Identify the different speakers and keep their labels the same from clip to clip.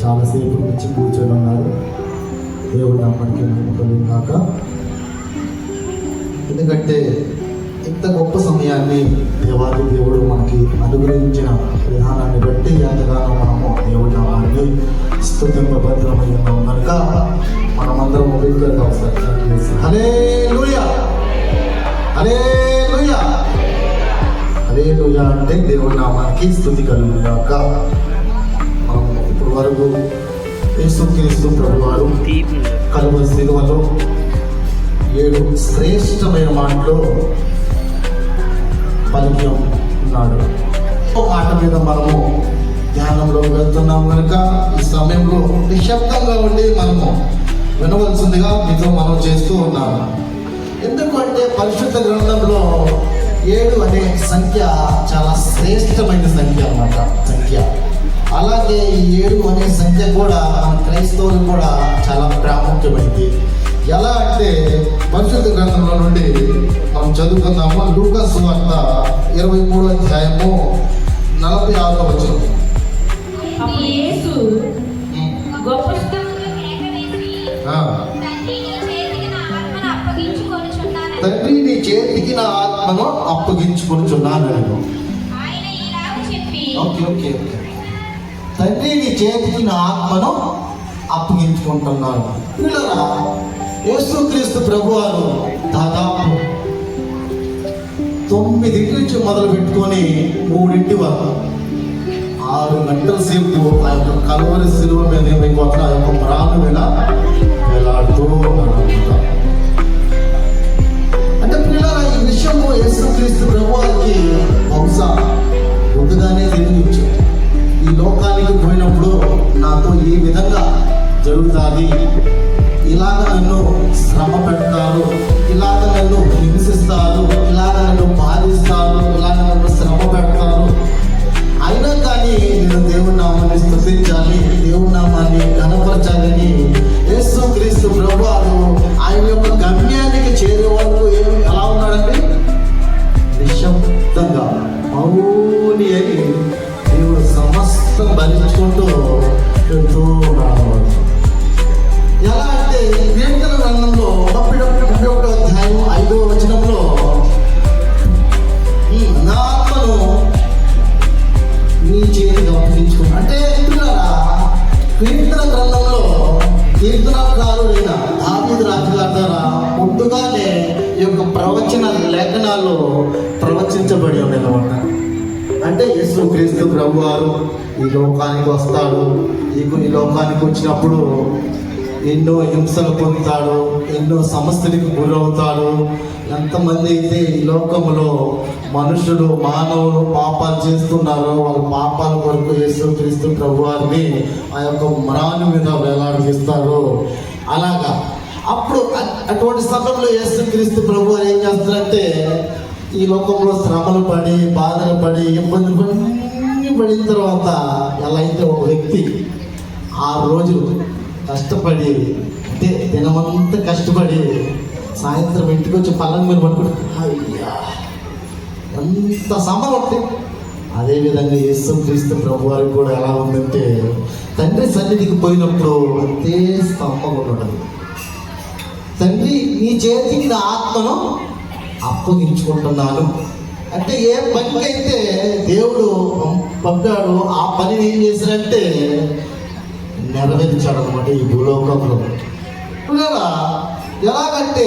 Speaker 1: చాలాసేపు నుంచి కూర్చొని ఉన్నారు. దేవుడు నామానికి మేము కాక. ఎందుకంటే ఇంత గొప్ప సమయాన్ని దేవాది దేవుడు మనకి అనుగ్రహించిన విధానాన్ని బట్టి ఎంతగానో మనము దేవుడి నామాన్ని స్థుతింప భద్రమై ఉన్నాం. కనుక మనమందరం పవిత్రంగా ఒకసారి అరే లూయా అరే లూయా హలే లూయా అంటే దేవుడి నామానికి స్థుతి కలుగుగాక వరకు యేసుక్రీస్తు ప్రభువారు కలువ సిలువలో ఏడు శ్రేష్టమైన మాటలో పలికి ఉన్నాడు. ఒక మాట మీద మనము ధ్యానంలో వెళ్తున్నాం కనుక ఈ సమయంలో నిశ్శబ్దంగా ఉండి మనము వినవలసిందిగా మీతో మనం చేస్తూ ఉన్నాము. ఎందుకంటే పరిశుద్ధ గ్రంథంలో ఏడు అనే సంఖ్య చాలా శ్రేష్టమైన సంఖ్య అన్నమాట. సంఖ్య. అలాగే ఈ ఏడు అనే సంఖ్య కూడా మన క్రైస్తవులు కూడా చాలా ప్రాముఖ్యమైనది ఎలా అంటే పరిశుద్ధ గ్రంథంలో నుండి మనం చదువుకుందాము. లూకాస్ వార్త ఇరవై మూడో అధ్యాయము నలభై ఆరో వచ్చిన
Speaker 2: అప్పుడు యేసు గొప్ప స్థలంలో కేకవేసి, తండ్రి నీ చేతికి నా ఆత్మను అప్పగించుకొనుచున్నానని
Speaker 1: తండ్రి నీ చేతికి నా ఆత్మను అప్పగించుకొనుచున్నాను. నేను
Speaker 2: ఆయన ఇలాగ చెప్పి
Speaker 1: ఓకే ఓకే ఓకే. తండ్రి నీ చేతికి నా ఆత్మను అప్పగించుకుంటున్నాను. పిల్లరా యేసుక్రీస్తు ప్రభువారు దాదాపు తొమ్మిదింటి నుంచి మొదలు పెట్టుకొని మూడింటి వరకు ఆరు గంటల సేపు ఆ యొక్క కలవరి శిలువ మీద ఏమైపోతున్నా ఆ యొక్క ప్రాణం మీద వేలాడుతూ ఉన్నాడు. ప్రవచన లేఖనాలు ప్రవచించబడి ఉన్నాయన్నమాట అంటే యేసు క్రీస్తు ప్రభు వారు ఈ లోకానికి వస్తాడు. ఈ ఈ లోకానికి వచ్చినప్పుడు ఎన్నో హింసలు పొందుతాడు ఎన్నో సమస్యలకు గురవుతాడు. ఎంతమంది అయితే ఈ లోకంలో మనుషులు మానవులు పాపాలు చేస్తున్నారో వాళ్ళ పాపాల కొరకు యేసు క్రీస్తు ప్రభు వారిని ఆ యొక్క మ్రాను మీద వేలాడదీస్తారు అలాగా అప్పుడు అటువంటి సమయంలో యేసు క్రీస్తు ప్రభు ఏం చేస్తారంటే ఈ లోకంలో శ్రమలు పడి బాధలు పడి ఇబ్బందులు పడి పడిన తర్వాత ఎలా అయితే ఒక వ్యక్తి ఆరు రోజులు కష్టపడి అంటే దినమంతా కష్టపడి సాయంత్రం ఇంటికి వచ్చి పళ్ళని మీద పట్టుకుని అయ్యా ఎంత సమయం ఉంటే. అదేవిధంగా యేసు క్రీస్తు ప్రభు వారికి కూడా ఎలా ఉందంటే తండ్రి సన్నిధికి పోయినప్పుడు అంతే స్తంభం ఉండదు తండ్రి నీ చేతికి నా ఆత్మను అప్పగించుకుంటున్నాను అంటే ఏ పనికైతే దేవుడు పంపాడు ఆ పనిని ఏం చేశాడంటే నెరవేర్చాడు అనమాట ఈ భూలోకంలో. ఎలాగంటే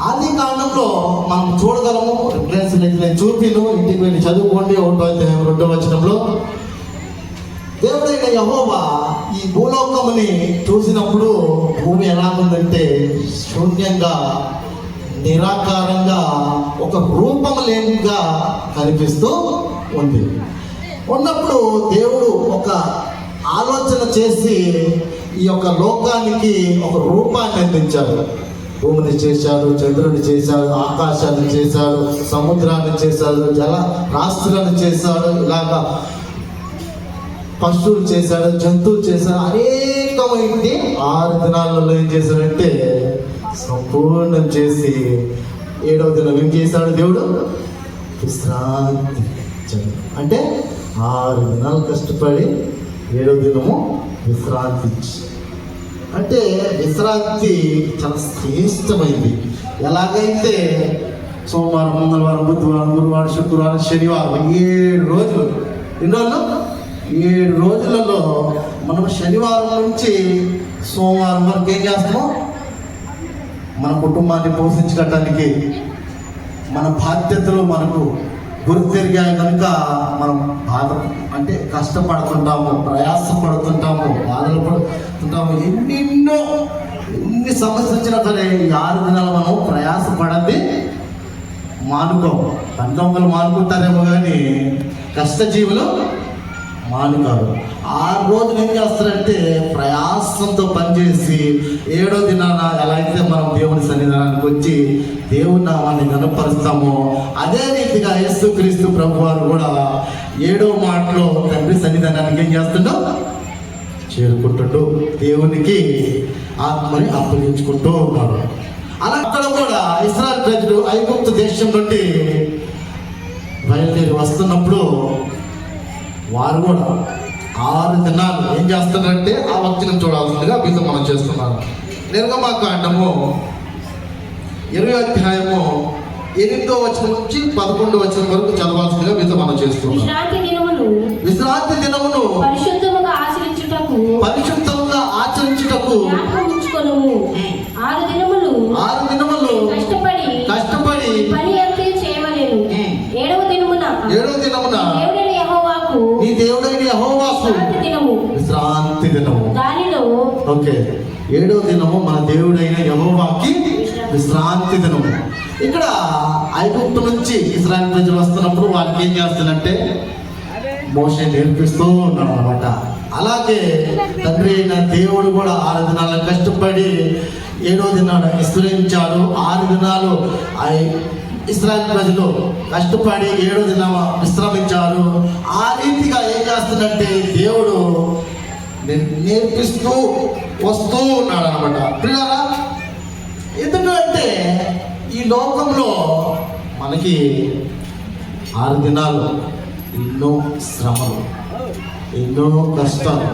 Speaker 1: ఆది కాలంలో మనం చూడగలము రిఫరెన్స్ నేను చూపిను ఇంటికి వెళ్ళి చదువుకోండి ఒకటో రెండో వచనంలో దేవుడైన యహోవా ఈ భూలోకముని చూసినప్పుడు భూమి ఎలా ఉందంటే శూన్యంగా నిరాకారంగా ఒక రూపం లేనిగా కనిపిస్తూ ఉంది. ఉన్నప్పుడు దేవుడు ఒక ఆలోచన చేసి ఈ యొక్క లోకానికి ఒక రూపాన్ని అందించాడు. భూమిని చేశాడు చంద్రుని చేశాడు ఆకాశాన్ని చేశాడు సముద్రాన్ని చేశాడు జల రాష్ట్రాన్ని చేశాడు ఇలాగా పశువులు చేశాడు జంతువులు చేశాడు అనేకమైంది. ఆరు దినాలలో ఏం చేశాడంటే సంపూర్ణం చేసి ఏడవ దినం ఏం చేశాడు దేవుడు? విశ్రాంతి అంటే ఆరు దినాలు కష్టపడి ఏడవ దినము విశ్రాంతి అంటే విశ్రాంతి చాలా శ్రేష్టమైంది. ఎలాగైతే సోమవారం మంగళవారం బుధవారం గురువారం శుక్రవారం శనివారం ఏడు రోజులు. ఎన్ని రోజులు? ఏడు రోజులలో మనం శనివారం నుంచి సోమవారం వరకు ఏం చేస్తాం? మన కుటుంబాన్ని పోషించడానికి మన బాధ్యతలు మనకు గుర్తెరిగాయి కనుక మనం బాధ అంటే కష్టపడుతుంటాము ప్రయాసపడుతుంటాము బాధలు పడుతుంటాము ఎన్నెన్నో ఎన్ని సమస్యలు వచ్చినా సరే ఈ ఆరు దినాలు మనం ప్రయాసపడండి మానుకో పంతొమ్మిది మానుకుంటారేమో కానీ కష్టజీవులు మానుకారు ఆరు రోజులు ఏం చేస్తారంటే ప్రయాసంతో పనిచేసి ఏడో దినాన ఎలా అయితే మనం దేవుని సన్నిధానానికి వచ్చి దేవుని నామాన్ని కనపరుస్తామో అదే రీతిగా యేసుక్రీస్తు ప్రభు వారు కూడా ఏడో మాటలో తండ్రి సన్నిధానానికి ఏం చేస్తుండో చేరుకుంటుంటూ దేవునికి ఆత్మని అప్పగించుకుంటూ ఉన్నాడు. అలా అక్కడ కూడా ఇస్రాయల్ ప్రజలు ఐగుప్తు దేశం నుండి బయలుదేరి వస్తున్నప్పుడు వారు కూడా ఆరు దినాలు ఏం చేస్తున్నారంటే ఆ వచనం చూడాల్సిందిగా మీతో మనం చేస్తున్నాను నిర్గమాకాండము ఇరవై అధ్యాయము ఎనిమిదో వచనం నుంచి పదకొండో వచనం వరకు చదవాల్సిందిగా మీతో మనం చేస్తున్నాం
Speaker 3: విశ్రాంతి దినమును
Speaker 1: విశ్రాంతి దినమును
Speaker 3: పరిశుద్ధముగా ఆచరించుటకు
Speaker 1: పరిశుద్ధంగా ఆచరించుటకు
Speaker 3: జ్ఞాపకం ఉంచుకొనుము ఆరు దినములు
Speaker 1: ఆరు దినములు
Speaker 3: కష్టపడి
Speaker 1: కష్టపడి
Speaker 3: పని అంతే చేయవలేను
Speaker 1: ఉమ్.
Speaker 3: ఏడవ దినమున
Speaker 1: ఏడో దినమున
Speaker 3: దేవుడైన యెహోవాకు
Speaker 1: నీ దేవుడైన యెహోవాకు
Speaker 3: విశ్రాంతి దినము
Speaker 1: విశ్రాంతి దినము
Speaker 3: దానిలో
Speaker 1: ఓకే. ఏడో దినము మన దేవుడైన యహోవాకి విశ్రాంతి దినము. ఇక్కడ ఐగుప్తు నుంచి ఇస్రాయల్ ప్రజలు వస్తున్నప్పుడు వాళ్ళకి ఏం చేస్తానంటే మోసే నేర్పిస్తూ ఉన్నాడు అనమాట అలాగే తండ్రి అయిన దేవుడు కూడా ఆరు దినాలు కష్టపడి ఏడో దినాడు విస్తరించాడు. ఆరు దినాలు ఇస్రాయల్ ప్రజలు కష్టపడి ఏడో దిన విశ్రమించారు. ఆ రీతిగా ఏం చేస్తున్నట్టే దేవుడు నేర్పిస్తూ వస్తూ ఉన్నాడు అనమాట పిల్లరా ఎందుకంటే ఈ లోకంలో మనకి ఆరు దినాలు ఎన్నో శ్రమలు ఎన్నో కష్టాలు.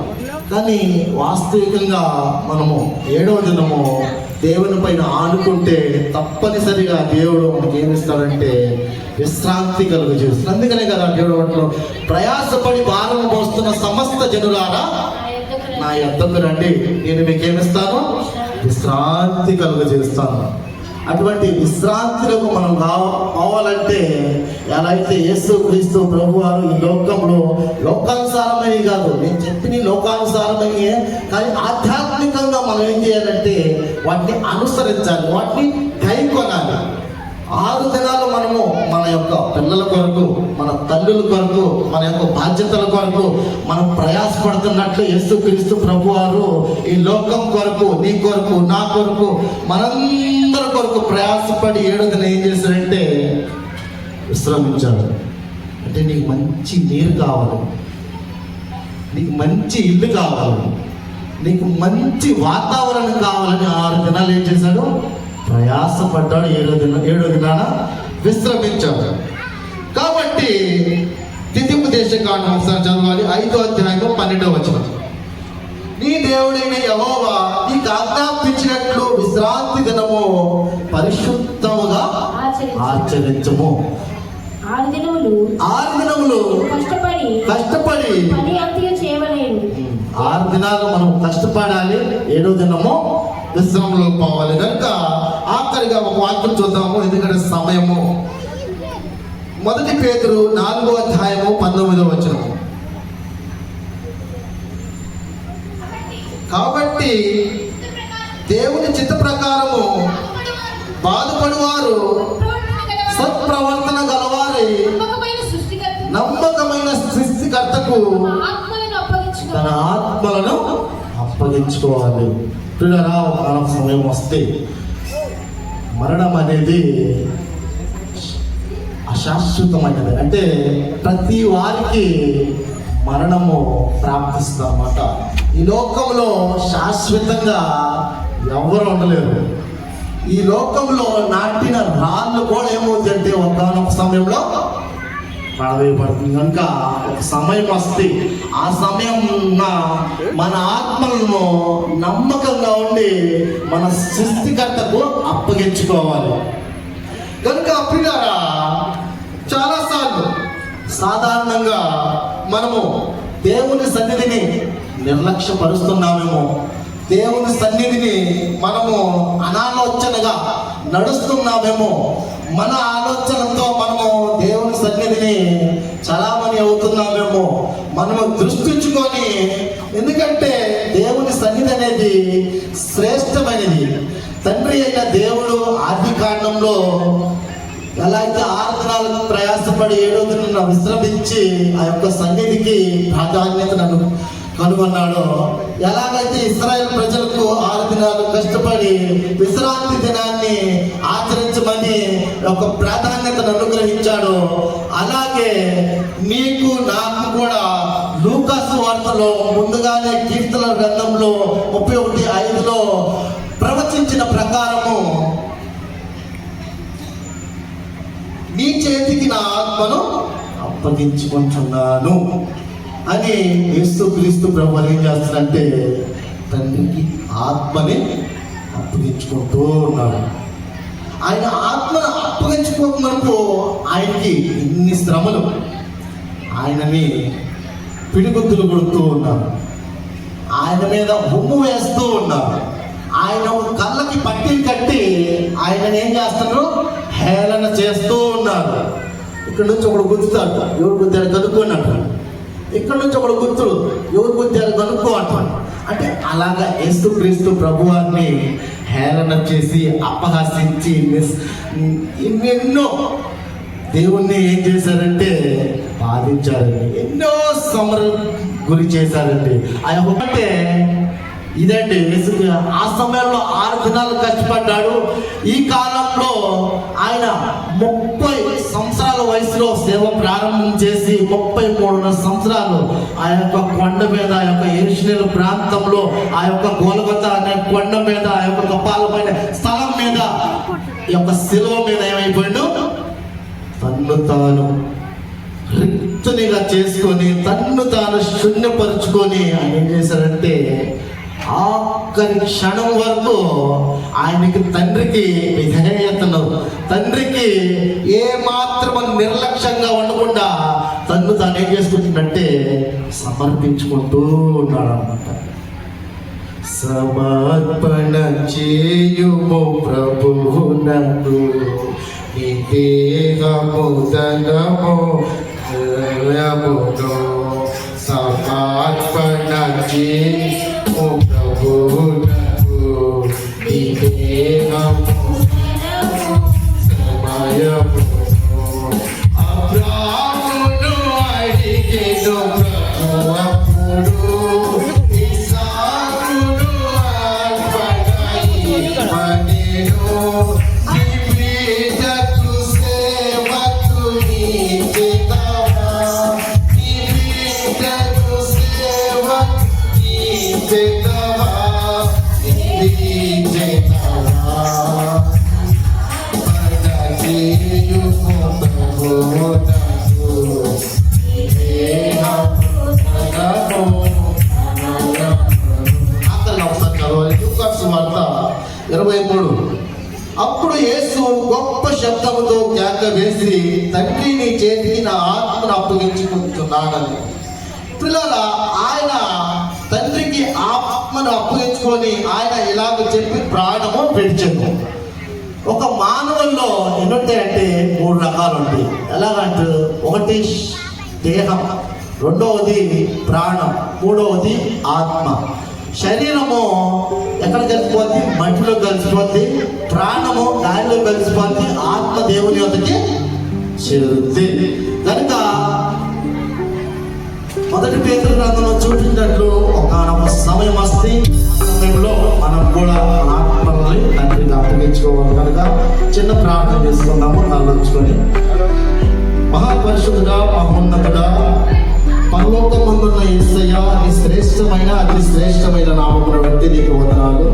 Speaker 1: కానీ వాస్తవికంగా మనము ఏడవ దినము దేవుని పైన ఆనుకుంటే తప్పనిసరిగా దేవుడు మనకి ఏమిస్తాడంటే విశ్రాంతి కలుగు చేస్తుంది అందుకనే కదా దేవుడు అంటున్నాడు, ప్రయాసపడి భారం పోస్తున్న సమస్త జనులారా నా యొద్దకు రండి. నేను మీకు ఏమిస్తాను? విశ్రాంతి కలుగ చేస్తాను అటువంటి విశ్రాంతిలకు మనం కావ- కావాలంటే ఎలా అయితే యేసు క్రీస్తు ప్రభు వారు ఈ లోకంలో లోకానుసారమని కాదు నేను చెప్పిన లోకానుసారమయ్యే కానీ ఆధ్యాత్మికంగా మనం ఏం చేయాలంటే వాటిని అనుసరించాలి వాటిని కైకొనాలి. ఆరు దినాలు మనము మన యొక్క పిల్లల కొరకు మన తల్లుల కొరకు మన యొక్క బాధ్యతల కొరకు మనం ప్రయాసపడుతున్నట్లు యేసు క్రీస్తు ప్రభు వారు ఈ లోకం కొరకు నీ కొరకు నా కొరకు మనందరి కొరకు ప్రయాసపడి ఏడు దిన ఏం చేశారంటే విశ్రమించాడు అంటే నీకు మంచి నీరు కావాలి. నీకు మంచి ఇల్లు కావాలి. నీకు మంచి వాతావరణం కావాలని ఆరు దినాలు ఏం చేశాడు ప్రయాసపడ్డాడు ఏడో దిన ఏడో దినాన విశ్రమించాడు. కాబట్టి తితింపు దేశ కాండం ఒకసారి చదవాలి. ఐదో అధ్యాయంలో పన్నెండో వచనం. నీ దేవుడైన యహోవా నీకు ఆజ్ఞాపించినట్లు విశ్రాంతి దినము పరిశుద్ధముగా
Speaker 3: ఆచరించు.
Speaker 1: ఆచరించము.
Speaker 3: ఆరు దినములు
Speaker 1: ఆరు దినములు
Speaker 3: కష్టపడి
Speaker 1: కష్టపడి
Speaker 3: పని అంతగా చేయవలేను.
Speaker 1: ఆరు దినాలు మనం కష్టపడాలి ఏడో దినము విశ్రమంలో పోవాలి. కనుక ఆఖరిగా ఒక వాక్యం చూద్దాము. ఎందుకంటే సమయము. మొదటి పేతురు నాలుగో అధ్యాయము పంతొమ్మిదో వచ్చిన కాబట్టి దేవుని చిత్త ప్రకారము బాధపడువారు సత్ప్రవర్తన గలవారి
Speaker 2: నమ్మకమైన
Speaker 1: నమ్మకమైన సృష్టికర్తకు తన ఆత్మలను అప్పగించుకోవాలి. పిల్లరా సమయం వస్తే మరణం అనేది అశాశ్వతమైనది. అంటే ప్రతి వారికి మరణము ప్రాప్తిస్తామన్నమాట. ఈ లోకంలో శాశ్వతంగా ఎవరు ఉండలేరు. ఈ లోకంలో నాటిన రాళ్ళు కూడా ఏమవుతుందంటే ఒకనొక సమయంలో పడవేయబడుతుంది కనుక ఒక సమయం వస్తే ఆ సమయం మన ఆత్మలను నమ్మకంగా ఉండి మన సృష్టికర్తకు అప్పగించుకోవాలి. కనుక పిల్లరా చాలాసార్లు సాధారణంగా మనము దేవుని సన్నిధిని నిర్లక్ష్యపరుస్తున్నామేమో దేవుని సన్నిధిని మనము అనాలోచనగా నడుస్తున్నామేమో మన ఆలోచనతో మనము దేవుని సన్నిధిని చలామణి అవుతున్నామేమో. మనము దృష్టించుకొని ఎందుకంటే దేవుని సన్నిధి అనేది శ్రేష్టమైనది. తండ్రి అయిన దేవుడు ఆది కాండంలో ఎలా అయితే ఆరు ప్రయాసపడి ఏడో విశ్రమించి ఆ యొక్క సన్నిధికి ప్రాధాన్యతను కనుగొన్నాడో. ఎలాగైతే ఇస్రాయల్ ప్రజలకు ఆరు దినాలు కష్టపడి విశ్రాంతి దినాన్ని ఆచరించమని ఒక ప్రాధాన్యతను అనుగ్రహించాడో. అలాగే నీకు నాకు కూడా లూకాసు వార్తలో ముందుగానే కీర్తన గ్రంథంలో ముప్పై ఒకటి ఐదులో ప్రవచించిన ప్రకారము నీ చేతికి నా ఆత్మను అప్పగించుకుంటున్నాను. అని యేసు క్రీస్తు ప్రభు ఏం చేస్తాడంటే తండ్రికి ఆత్మని అప్పగించుకుంటూ ఉన్నాడు. ఆయన ఆత్మను అప్పగించుకోకమునకు ఆయనకి ఇన్ని శ్రమలు. ఆయనని పిడిగుద్దులు కొడుతూ ఉన్నారు. ఆయన మీద ఉమ్ము వేస్తూ ఉన్నారు. ఆయన కళ్ళకి పట్టి కట్టి ఆయన ఏం చేస్తున్నారు? హేళన చేస్తూ ఉన్నారు. ఇక్కడ నుంచి ఒకడు గుర్తుతాడు ఎవరు గుర్తాడు చదువుకున్నట్టు ఇక్కడ నుంచి ఒకడు గుర్తుడు ఎవరు గుర్తారు కనుక్కో అంటాడు అంటే అలాగా యేసు క్రీస్తు ప్రభువాన్ని హేళన చేసి అపహాసించి ఎన్నెన్నో దేవుణ్ణి ఏం చేశారంటే బాధించారండి. ఎన్నో సమర గురి చేశారండి. ఆ ఒకటే ఇదండి యేసు- ఆ సమయంలో ఆరు దినాలు కష్టపడ్డాడు. ఈ కాలంలో ఆయన ప్రారంభం చేసి ముప్పై మూడున్నర సంవత్సరాలు ఆ యొక్క కొండ మీద ఆ యొక్క ఎరుషులేలు ప్రాంతంలో ఆ యొక్క గోలగొత్త అనే కొండ మీద ఆ యొక్క కపాలమైన స్థలం మీద ఈ యొక్క శిలువ మీద ఏమైపోయాడు? తన్ను తాను రిక్తునిగా చేసుకొని తన్ను తాను శూన్యపరుచుకొని ఆయన ఏం చేశారంటే ఆఖరి క్షణం వరకు ఆయనకి తండ్రికి విధేయతను తండ్రికి ఏ మాత్రం నిర్లక్ష్యంగా ఉండకుండా తన్ను తాను ఏం చేసుకుంటుందంటే సమర్పించుకుంటూ ఉన్నాడు అనమాట సమర్పణ చేయుము ప్రభువునకు నీ దేహము ధనము సమర్పణ చేయుము. తండ్రికి ఆత్మను అప్పగించుకొని ఆయన ఇలాగ చెప్పి ప్రాణము విడిచెను. ఒక మానవుల్లో ఎన్నుంటాయంటే మూడు రకాలు ఉంటాయి. ఎలాగంటే ఒకటి దేహం రెండవది ప్రాణం మూడవది ఆత్మ. శరీరము ఎక్కడ కలిసిపోద్ది? మట్టిలో కలిసిపోద్ది ప్రాణము గాలిలో కలిసిపోద్ది ఆత్మ దేవుని యొక్కకి చేరుద్ది. కనుక మొదటి పేరు గ్రంథంలో చూపించినట్లు ఒక సమయం వస్తే సమయంలో మనం కూడా ఆత్మల్ని తండ్రిని అప్పగించుకోవాలి కనుక చిన్న ప్రార్థన చేసుకుందాము కళ్ళొచ్చుకొని మహాపరిశుద్ధుడా మహోన్నతుడా పరలోకమందున్న యేసయ్య నీ శ్రేష్టమైన అతి శ్రేష్టమైన నామమున వ్యక్తి నీకు వదనాలు.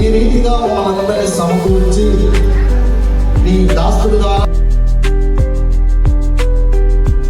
Speaker 1: ఈ రీతిగా మమ్మల్ని సమకూర్చి నీ దాస్తుడుగా